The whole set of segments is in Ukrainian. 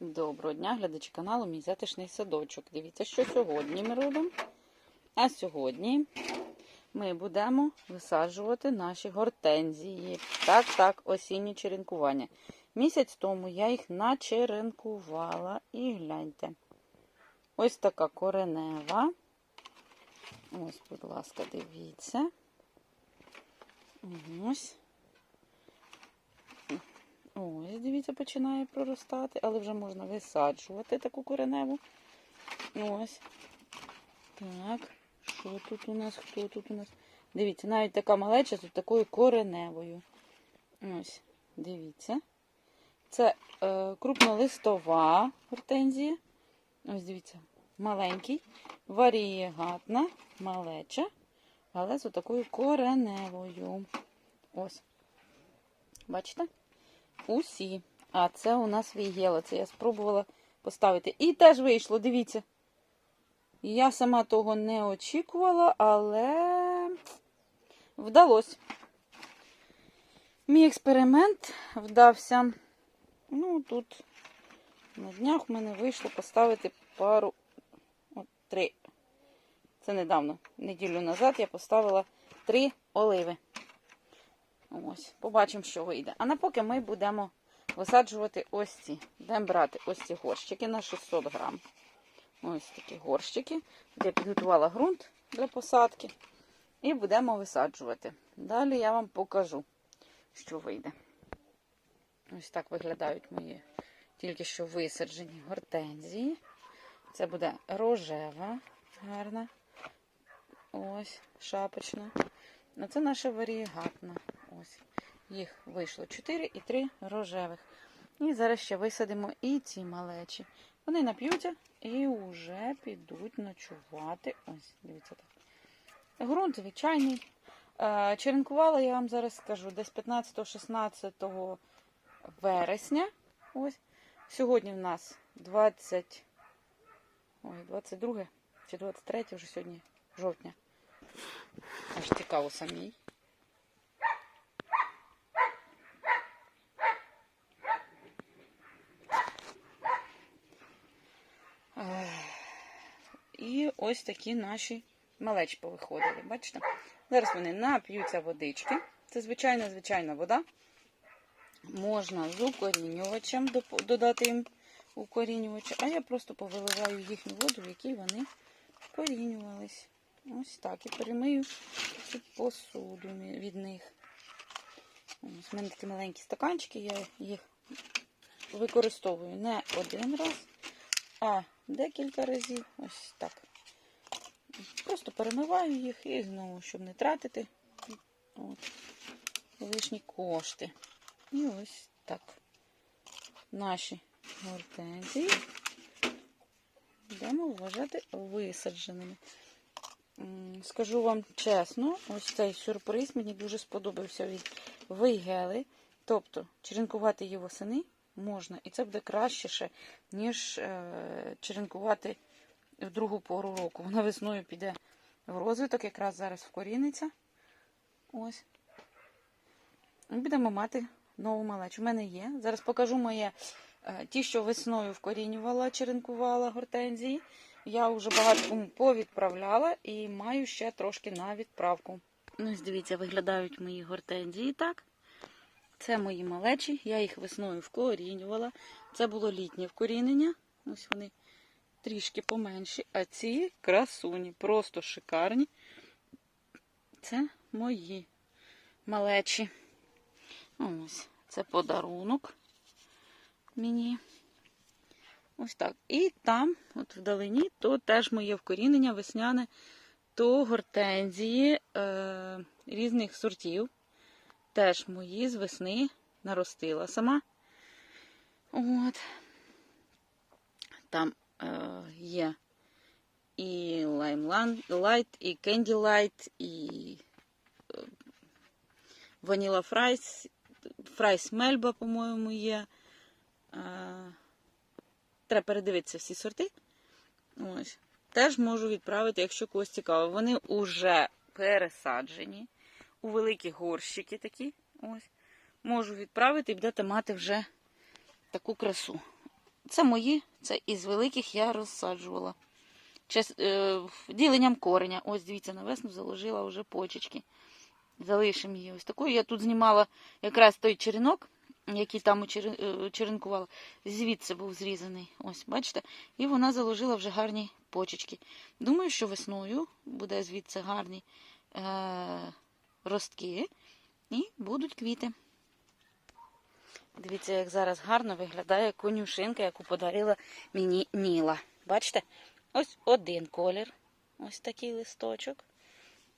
Доброго дня, глядачі каналу Мій затишний садочок. Дивіться, що сьогодні ми робимо. А сьогодні ми будемо висаджувати наші гортензії. Так, так, осінні черенкування. Місяць тому я їх начеренкувала. І гляньте. Ось така коренева. Ось, будь ласка, дивіться. Ось. Ось, дивіться, починає проростати, але вже можна висаджувати таку кореневу. Ось. Так. Що тут у нас? Хто тут у нас? Дивіться, навіть така малеча з такою кореневою. Ось, дивіться. Це е, крупнолистова гортензія. Ось дивіться, маленький, варієгатна, малеча, але з такою кореневою. Ось. Бачите? Усі. А це у нас вігела. Це я спробувала поставити. І теж вийшло, дивіться. Я сама того не очікувала, але вдалося. Мій експеримент вдався. Ну, тут на днях в мене вийшло поставити пару, от три. Це недавно, неділю назад я поставила три оливи. Ось, побачимо, що вийде. А напоки ми будемо висаджувати ось ці. Будемо брати ось ці горщики на 600 грам. Ось такі горщики. Я підготувала ґрунт для посадки. І будемо висаджувати. Далі я вам покажу, що вийде. Ось так виглядають мої тільки що висаджені гортензії. Це буде рожева, гарна. Ось, шапочна. А це наша варієгатна. Їх вийшло 4 і 3 рожевих. І зараз ще висадимо і ці малечі. Вони нап'ються і вже підуть ночувати. Ось, дивіться так. Грунт звичайний. Е, Черенкувала, я вам зараз скажу, десь 15-16 вересня. Ось. Сьогодні в нас 20. Ой, 22 чи 23 вже сьогодні жовтня. Аж цікаво самій. Ех, І ось такі наші малечі повиходили. Бачите? Зараз вони нап'ються водички. Це звичайна звичайна вода. Можна з укорінювачем додати їм укорінювача, а я просто повиливаю їхню воду, в якій вони вкорінювались. Ось так. І перемию цю посуду від них. Ось у мене такі маленькі стаканчики, я їх використовую не один раз, а декілька разів. Ось так. Просто перемиваю їх і знову, щоб не тратити от, лишні кошти. І ось так. Наші гортензії будемо вважати висадженими. Скажу вам чесно, ось цей сюрприз мені дуже сподобався від вейгели. Тобто, черенкувати її восени можна, і це буде краще, ще, ніж е, черенкувати в другу пору року. Вона весною піде в розвиток, якраз зараз вкоріниться. Ось. Будемо мати нову малечу. У мене є. Зараз покажу моє е, ті, що весною вкорінювала, черенкувала гортензії. Я вже багато повідправляла і маю ще трошки на відправку. Ну, ось дивіться, виглядають мої гортензії так. Це мої малечі, я їх весною вкорінювала. Це було літнє вкорінення. Ось вони трішки поменші. А ці красуні, просто шикарні. Це мої малечі. Ось, це подарунок мені. Ось так. І там, от вдалині, то теж моє вкорінення весняне, то гортензії е, різних сортів. Теж мої з весни наростила сама. От. Там є і лаймлайт, і кенділайт, і е, ваніла фрайс, фрайс мельба, по-моєму, є. Е, треба передивитися всі сорти. Ось. Теж можу відправити, якщо когось цікаво. Вони вже пересаджені у великі горщики такі. Ось. Можу відправити і будете мати вже таку красу. Це мої, це із великих я розсаджувала. Час, е, діленням кореня. Ось, дивіться, на весну заложила вже почечки. Залишимо її ось такою. Я тут знімала якраз той черенок, який там е, черенкувала. Звідси був зрізаний. Ось, бачите? І вона заложила вже гарні почечки. Думаю, що весною буде звідси гарні е- ростки і будуть квіти. Дивіться, як зараз гарно виглядає конюшинка, яку подарила мені Ніла. Бачите? Ось один колір. Ось такий листочок.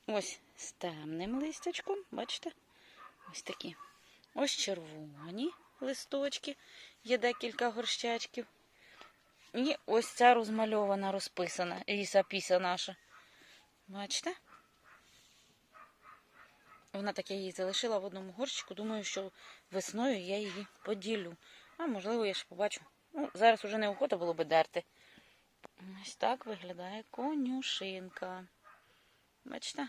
Ось з темним листячком. Бачите? Ось такі. Ось червоні листочки. Є декілька горщачків. І ось ця розмальована, розписана. Ріса піса наша. Бачите? Вона так я її залишила в одному горщику. Думаю, що весною я її поділю. А можливо, я ще побачу. Ну, зараз уже не охота було би дерти. Ось так виглядає конюшинка. Бачите?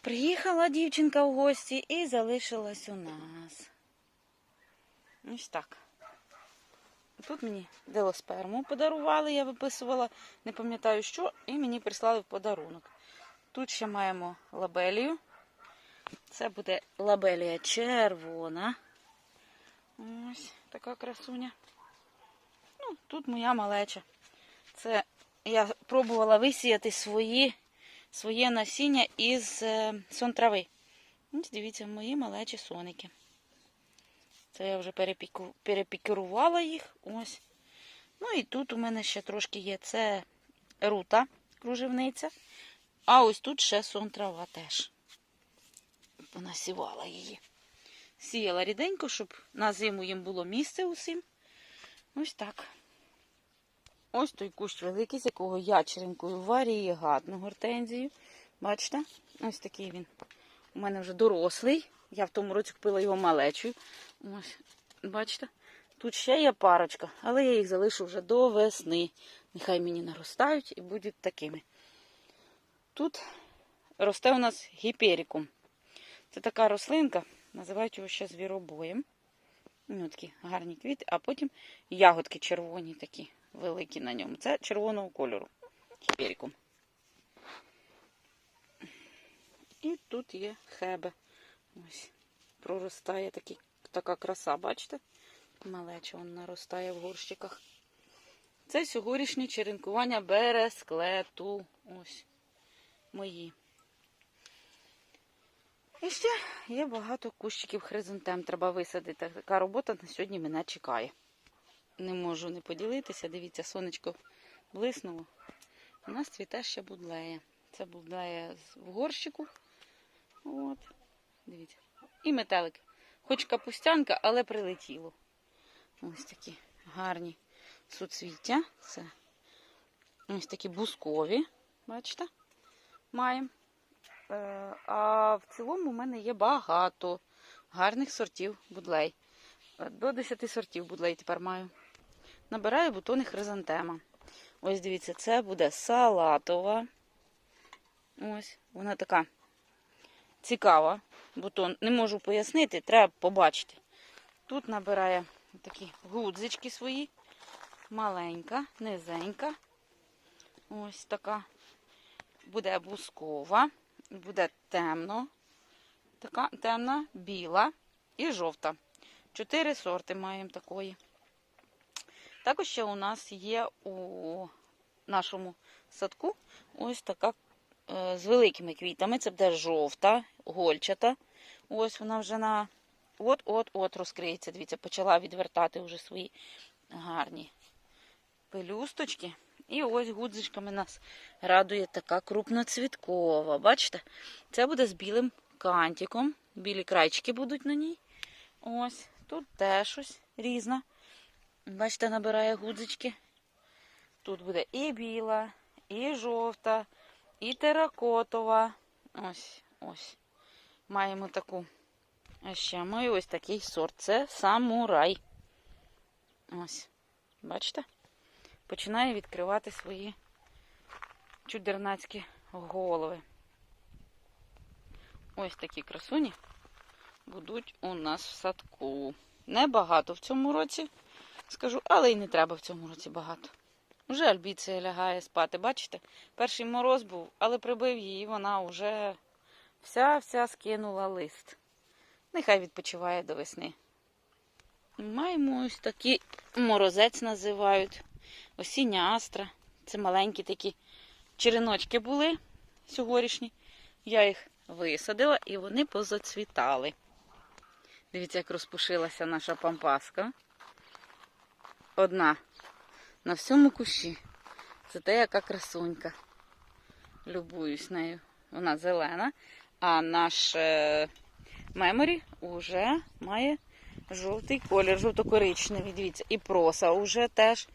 Приїхала дівчинка в гості і залишилась у нас. Ось так. Тут мені делосперму подарували, я виписувала, не пам'ятаю що, і мені прислали в подарунок. Тут ще маємо лабелію. Це буде лабелія червона. Ось така красуня. Ну, тут моя малеча. Це я пробувала висіяти свої, своє насіння із е, сон. Ось дивіться, мої малечі соники. Це я вже перепіку, перепікірувала їх. Ось. Ну і тут у мене ще трошки є це рута, кружевниця. А ось тут ще сон трава теж. Вона сівала її. Сіяла ріденько, щоб на зиму їм було місце усім. Ось так. Ось той кущ великий, з якого я черенкую варієгатну гортензію. Бачите? Ось такий він. У мене вже дорослий. Я в тому році купила його малечою. Ось, бачите? Тут ще є парочка, але я їх залишу вже до весни. Нехай мені наростають і будуть такими. Тут росте у нас гіперікум. Це така рослинка, називають його ще звіробоєм. Ну, такі гарні квіти, а потім ягодки червоні такі великі на ньому. Це червоного кольору. Гіперікум. І тут є хебе. Ось. Проростає такий, така краса, бачите? Малеча вона наростає в горщиках. Це сьогоднішнє черенкування бересклету. Ось мої. І ще є багато кущиків хризантем. Треба висадити. Така робота на сьогодні мене чекає. Не можу не поділитися. Дивіться, сонечко блиснуло. У нас цвіте ще будлея. Це будлея в горщику. От. Дивіться. І метелик. Хоч капустянка, але прилетіло. Ось такі гарні суцвіття. Це ось такі бускові. Бачите? Маємо. Е, А в цілому в мене є багато гарних сортів будлей. Е, До 10 сортів будлей тепер маю. Набираю бутони хризантема. Ось дивіться, це буде салатова. Ось, вона така цікава. Бутон. Не можу пояснити, треба побачити. Тут набирає такі гудзички свої. Маленька, низенька. Ось така. Буде бускова, буде темно, така темна, біла і жовта. Чотири сорти маємо такої. Також ще у нас є у нашому садку ось така е, з великими квітами. Це буде жовта, гольчата. Ось вона вже на от-от-от розкриється. Дивіться, почала відвертати вже свої гарні пелюсточки. І ось гудзичками нас радує така крупноцвіткова. Бачите? Це буде з білим кантиком. Білі крайчики будуть на ній. Ось, тут теж ось різна. Бачите, набирає гудзички. Тут буде і біла, і жовта, і теракотова. Ось, ось. Маємо таку. А ще маю ось такий сорт. Це самурай. Ось. Бачите? Починає відкривати свої чудернацькі голови. Ось такі красуні будуть у нас в садку. Небагато в цьому році. скажу, але й не треба в цьому році багато. Вже альбіція лягає спати. Бачите? Перший мороз був, але прибив її, вона вже вся-вся скинула лист. Нехай відпочиває до весни. Маємо ось такий морозець називають. Осіння астра. Це маленькі такі череночки були сьогоднішні. Я їх висадила і вони позацвітали. Дивіться, як розпушилася наша пампаска. Одна на всьому кущі. Це те, яка красунька. Любуюсь нею. Вона зелена, а наш е, меморі вже має жовтий колір, жовто-коричневий. Дивіться, і проса вже теж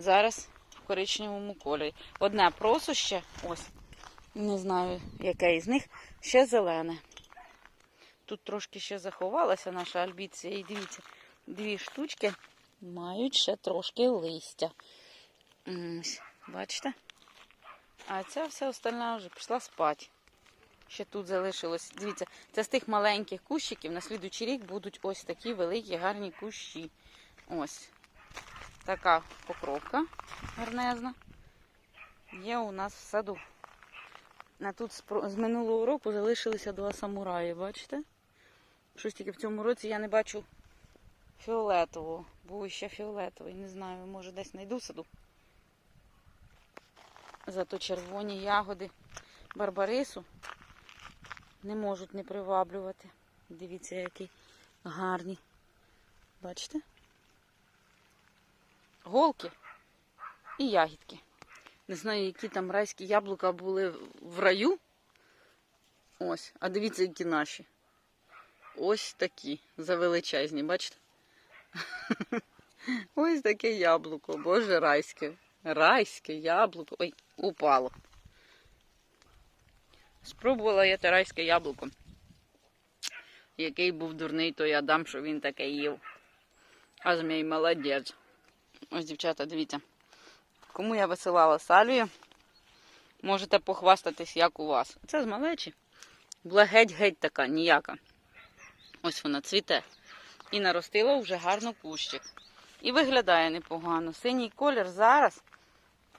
зараз в коричневому кольорі. Одне просо ще, ось, не знаю, яке із них, ще зелене. Тут трошки ще заховалася наша альбіція. І дивіться, дві штучки мають ще трошки листя. Бачите? А ця вся остальна вже пішла спати. Ще тут залишилось. Дивіться, це з тих маленьких кущиків на слідуючий рік будуть ось такі великі гарні кущі. Ось. Така покровка гарнезна. Є у нас в саду. А тут з минулого року залишилися два самураї, бачите? Щось тільки в цьому році я не бачу фіолетового. Був ще фіолетовий. Не знаю, може десь знайду саду. Зато червоні ягоди барбарису не можуть не приваблювати. Дивіться, які гарні. Бачите? Голки і ягідки. Не знаю, які там райські яблука були в раю. Ось, а дивіться, які наші. Ось такі завеличезні, бачите? Ось таке яблуко, боже, райське. Райське яблуко. Ой, упало. Спробувала я те райське яблуко. Який був дурний, то я дам, що він таке їв. А змій молодець. Ось, дівчата, дивіться. Кому я висилала сальвію, можете похвастатись, як у вас. Це з малечі. Була геть-геть така, ніяка. Ось вона цвіте. І наростила вже гарно кущик. І виглядає непогано. Синій колір зараз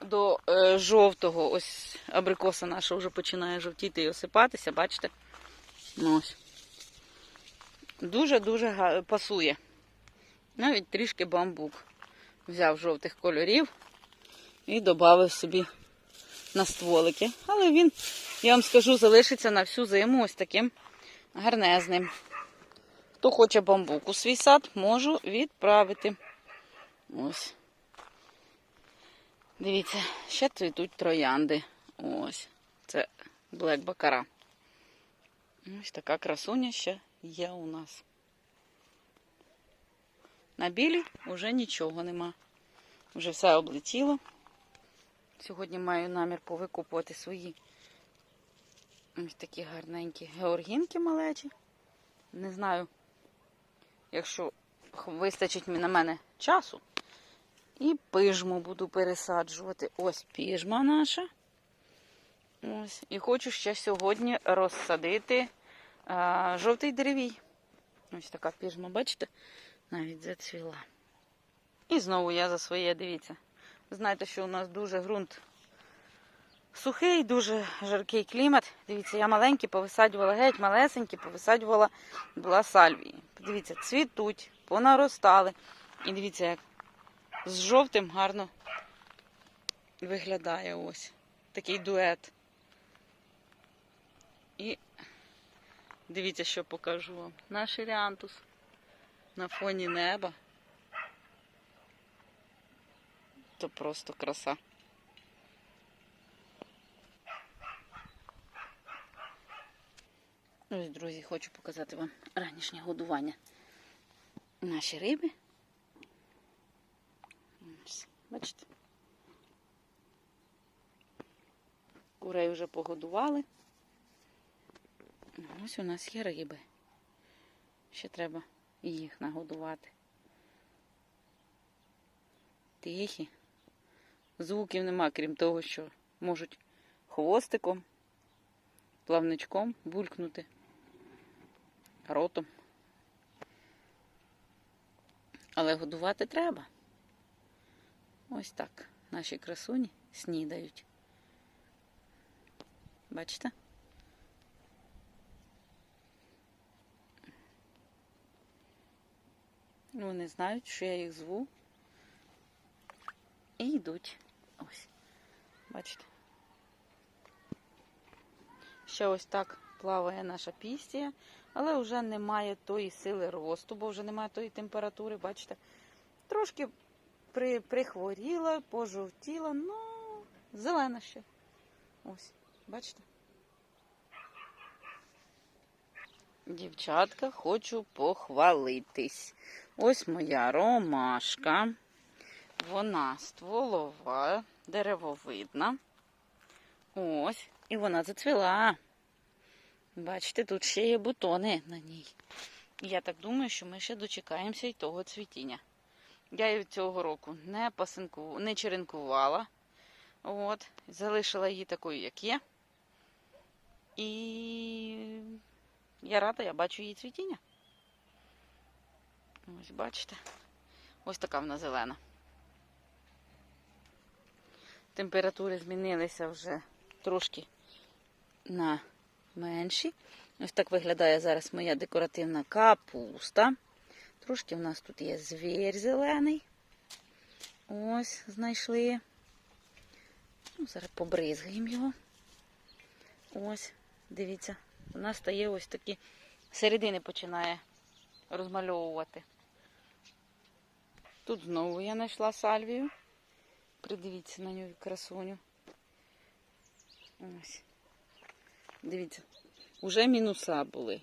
до е, жовтого, ось абрикоса наша вже починає жовтіти і осипатися, бачите? Ну, ось. Дуже-дуже пасує. Навіть трішки бамбук. Взяв жовтих кольорів і додав собі на стволики. Але він, я вам скажу, залишиться на всю зиму ось таким гарнезним. Хто хоче бамбук у свій сад, можу відправити. Ось. Дивіться, ще цвітуть троянди. Ось. Це Блек Бакара. Ось така красуня ще є у нас. На білі вже нічого нема. Вже все облетіло. Сьогодні маю намір повикупувати свої ось такі гарненькі георгінки малечі. Не знаю, якщо вистачить на мене часу. І пижму буду пересаджувати. Ось піжма наша. Ось. І хочу ще сьогодні розсадити а, жовтий деревій. Ось така піжма, бачите? Навіть зацвіла. І знову я за своє, дивіться. Знаєте, що у нас дуже ґрунт сухий, дуже жаркий клімат. Дивіться, я маленькі повисаджувала геть, малесенькі повисаджувала була сальвії. Подивіться, цвітуть, понаростали. І дивіться, як з жовтим гарно виглядає ось. Такий дует. І дивіться, що покажу вам. Наш ріантус на фоні неба. То просто краса. Ось, друзі, хочу показати вам ранішнє годування. Наші риби. Бачите? Курей вже погодували. Ось у нас є риби. Ще треба їх нагодувати. Тихі. Звуків нема, крім того, що можуть хвостиком, плавничком булькнути, ротом. Але годувати треба. Ось так наші красуні снідають. Бачите? Вони знають, що я їх зву. І йдуть. Ось. Бачите? Ще ось так плаває наша пістія, але вже немає тої сили росту, бо вже немає тої температури, бачите? Трошки при, прихворіла, пожовтіла, ну, зелена ще. Ось, бачите? Дівчатка, хочу похвалитись. Ось моя ромашка. Вона стволова, деревовидна. Ось, і вона зацвіла. Бачите, тут ще є бутони на ній. Я так думаю, що ми ще дочекаємося і того цвітіння. Я її цього року не пасинку, не черенкувала. От, залишила її такою, як є. І я рада, я бачу її цвітіння. Ось бачите. Ось така вона зелена. Температури змінилися вже трошки на менші. Ось так виглядає зараз моя декоративна капуста. Трошки в нас тут є звір зелений. Ось, знайшли. Ну, Зараз побризгаємо його. Ось, дивіться, нас стає ось такі середини починає розмальовувати. Тут знову я знайшла сальвію. Придивіться на нього красуню. Ось. Дивіться, уже мінуса були.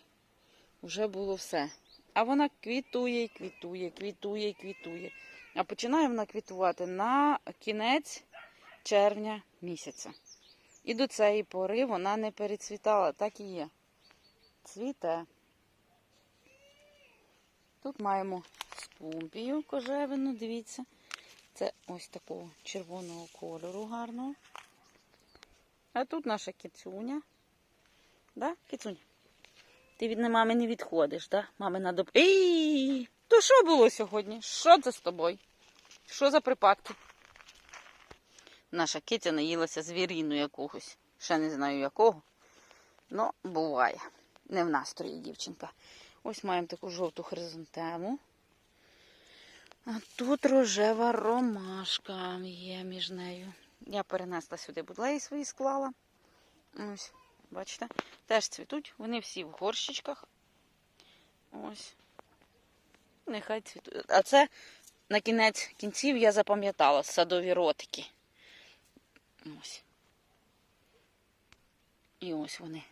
Уже було все. А вона квітує, квітує, квітує, квітує. А починає вона квітувати на кінець червня місяця. І до цієї пори вона не перецвітала, так і є. Цвіте. Тут маємо скумпію кожевину, дивіться. Це ось такого червоного кольору гарного. А тут наша кицюня. Да, кицюня? Ти від мами не відходиш, да? Мами надо. Ей! То що було сьогодні? Що це з тобою? Що за припадки? Наша киця наїлася звіріну якогось. Ще не знаю якого. Ну, буває. Не в настрої дівчинка. Ось маємо таку жовту хризантему. А тут рожева ромашка є між нею. Я перенесла сюди будлеї свої склала. Ось, бачите, теж цвітуть. Вони всі в горщичках. Ось. Нехай цвітуть. А це на кінець кінців я запам'ятала садові ротики. Ось. І ось вони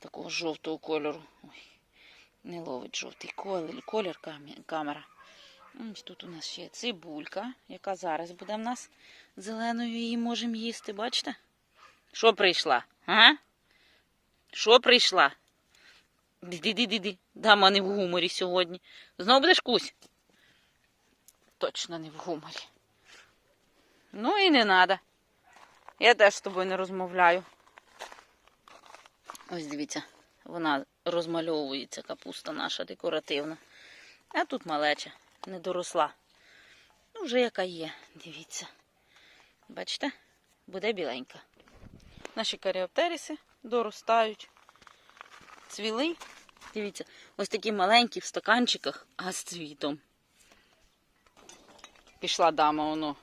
такого жовтого кольору. Ой, не ловить жовтий колір, камера. Ось тут у нас ще цибулька, яка зараз буде в нас зеленою, її можемо їсти, бачите? Що прийшла? А? Що прийшла? Ди-ди-ди-ди. Дама не в гуморі сьогодні. Знову будеш кусь? Точно не в гуморі. Ну і не треба. Я теж з тобою не розмовляю. Ось дивіться, вона розмальовується, капуста наша декоративна. А тут малеча не доросла. Ну, вже яка є, дивіться. Бачите, буде біленька. Наші каріоптеріси доростають. Цвіли. Дивіться, ось такі маленькі в стаканчиках, а з цвітом. Пішла дама, воно.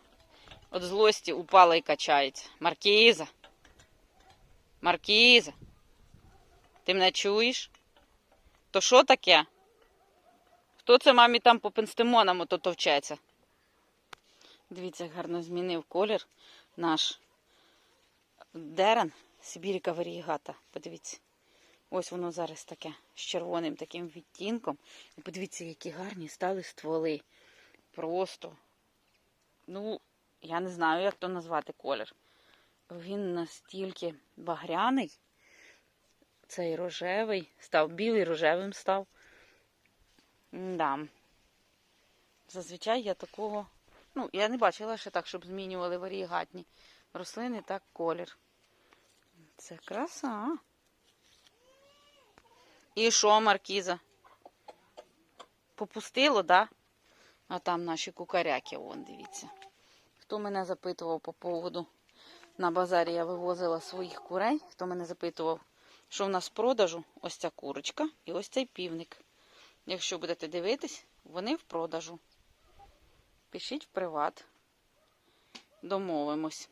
От злості упала і качається. Маркіза. Маркіза. Ти мене чуєш? То що таке? Хто це мамі там по пенстемонам ото товчеться? Дивіться, гарно змінив колір наш дерен Сибіріка варігата. Подивіться. Ось воно зараз таке з червоним таким відтінком. Подивіться, які гарні стали стволи. Просто, ну, я не знаю, як то назвати колір. Він настільки багряний. Цей рожевий став, білий рожевим став. Да. Зазвичай я такого. Ну, я не бачила ще так, щоб змінювали варігатні рослини, так колір. Це краса. І що, Маркіза? Попустило, да? А там наші кукаряки, вон, дивіться. Хто мене запитував по поводу на базарі я вивозила своїх курей. Хто мене запитував, що в нас в продажу ось ця курочка і ось цей півник. Якщо будете дивитись, вони в продажу. Пишіть в приват. Домовимось.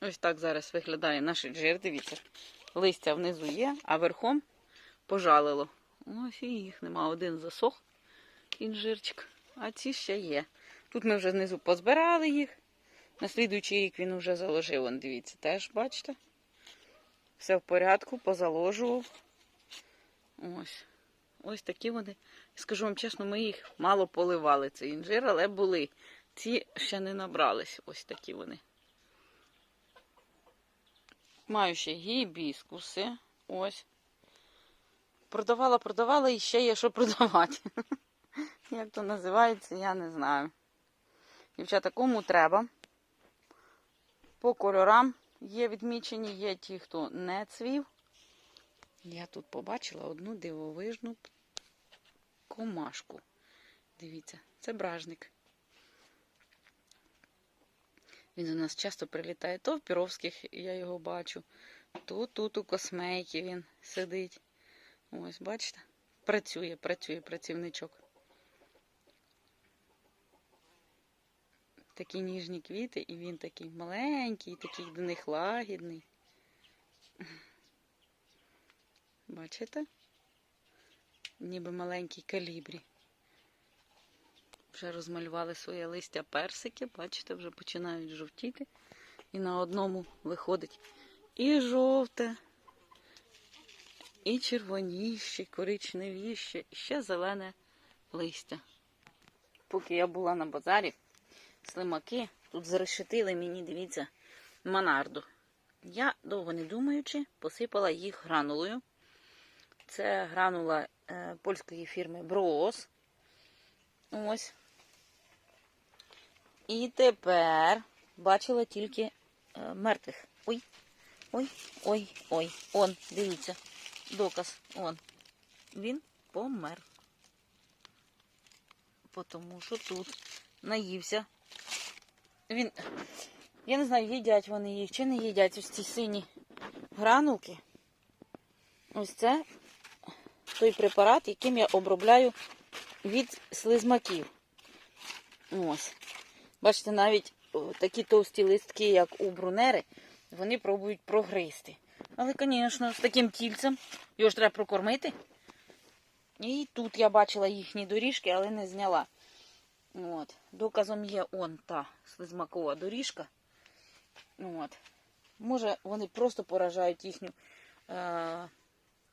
Ось так зараз виглядає наш інжир. Дивіться, листя внизу є, а верхом пожалило. Ось і їх нема. Один засох інжирчик, а ці ще є. Тут ми вже знизу позбирали їх. На слідуючий рік він вже заложив. Вон, дивіться, теж бачите? Все в порядку, позаложував. Ось. Ось такі вони. Скажу вам чесно, ми їх мало поливали, цей інжир, але були. Ці ще не набрались. Ось такі вони. Маю ще гібіскуси. Ось. Продавала, продавала і ще є що продавати. Як то називається, я не знаю. Дівчата, кому треба. По кольорам є відмічені, є ті, хто не цвів. Я тут побачила одну дивовижну комашку. Дивіться, це бражник. Він у нас часто прилітає то в Піровських, я його бачу, то тут у космейки він сидить. Ось, бачите? Працює, працює працівничок. Такі ніжні квіти, і він такий маленький, такий до них лагідний. Бачите? Ніби маленький калібрі. Вже розмалювали своє листя персики, бачите, вже починають жовтіти. І на одному виходить і жовте, і червоніще, і коричневіще, і ще зелене листя. Поки я була на базарі, слимаки тут зарешетили мені, дивіться, монарду. Я, довго не думаючи, посипала їх гранулою. Це гранула е, польської фірми Броос. Ось. І тепер бачила тільки е, мертвих. Ой, ой, ой, ой. Он, дивіться, доказ. Он. Він помер. Тому що тут наївся. Він, я не знаю, їдять вони їх чи не їдять ось ці сині гранулки. Ось це той препарат, яким я обробляю від слизмаків. Ось. Бачите, навіть такі товсті листки, як у брунери, вони пробують прогризти. Але, звісно, з таким тільцем його ж треба прокормити. І тут я бачила їхні доріжки, але не зняла. От. Доказом є он та слизмакова доріжка. От. Може, вони просто поражають їхню е-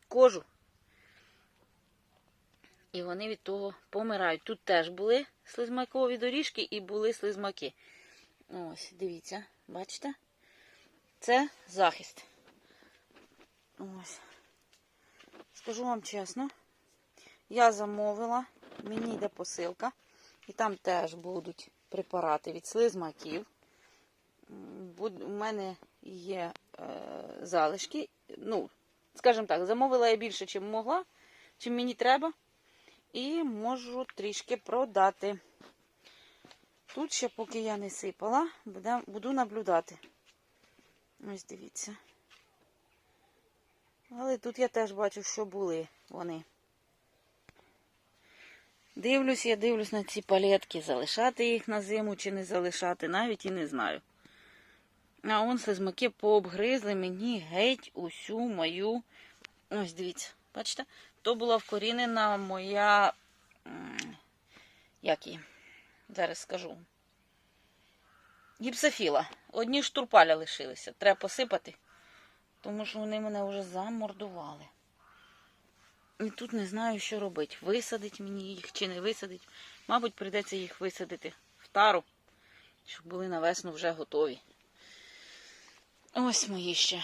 кожу. І вони від того помирають. Тут теж були слизмакові доріжки і були слизмаки. Ось, дивіться, бачите? Це захист. Ось. Скажу вам чесно, я замовила, мені йде посилка, і там теж будуть препарати від слизмаків. У мене є е, залишки. Ну, скажімо так, замовила я більше, чим могла, чим мені треба. І можу трішки продати. Тут ще, поки я не сипала, буду наблюдати. Ось дивіться. Але тут я теж бачу, що були вони. Дивлюсь, я дивлюсь на ці палетки, залишати їх на зиму чи не залишати, навіть і не знаю. А он слизмаки пообгризли мені геть усю мою. Ось дивіться, бачите? То була вкорінена моя. Як її? Зараз скажу. Гіпсофіла. Одні штурпаля лишилися. Треба посипати, тому що вони мене вже замордували. І тут не знаю, що робити. Висадить мені їх чи не висадить. Мабуть, прийдеться їх висадити в тару, щоб були на весну вже готові. Ось мої ще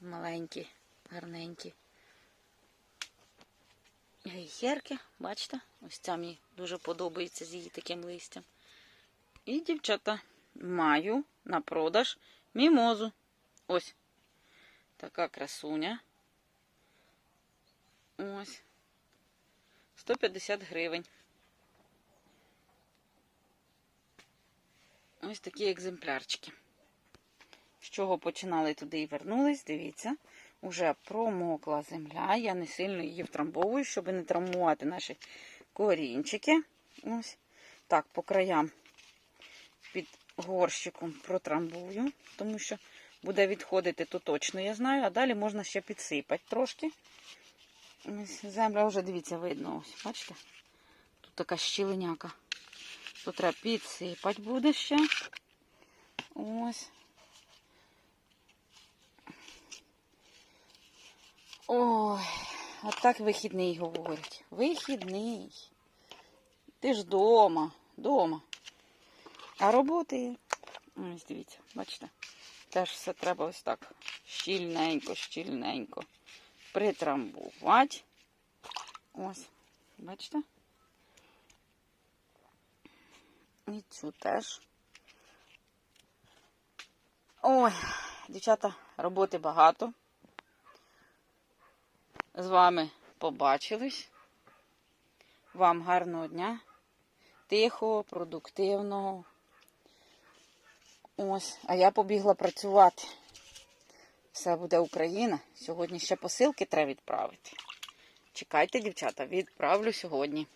маленькі, гарненькі. Гейхерки, бачите? Ось ця мені дуже подобається з її таким листям. І, дівчата, маю на продаж мімозу. Ось. Така красуня. Ось. 150 гривень. Ось такі екземплярчики. З чого починали туди і вернулись, дивіться. Уже промокла земля. Я не сильно її втрамбовую, щоб не травмувати наші корінчики. Ось. Так, по краям під горщиком протрамбую, тому що буде відходити, то точно я знаю. А далі можна ще підсипати трошки. Земля вже, дивіться, видно. Ось, бачите? Тут така щілиняка. Тут треба підсипати буде ще. Ось. Ой, а так вихідний говорять. Вихідний. Ти ж дома, дома. А роботи. Ось дивіться, бачите? Теж все треба ось так щільненько, щільненько притрамбувати. Ось, бачите? І цю теж. Ой, дівчата, роботи багато. З вами побачились. Вам гарного дня. Тихого, продуктивного. Ось, а я побігла працювати. Все буде Україна. Сьогодні ще посилки треба відправити. Чекайте, дівчата, відправлю сьогодні.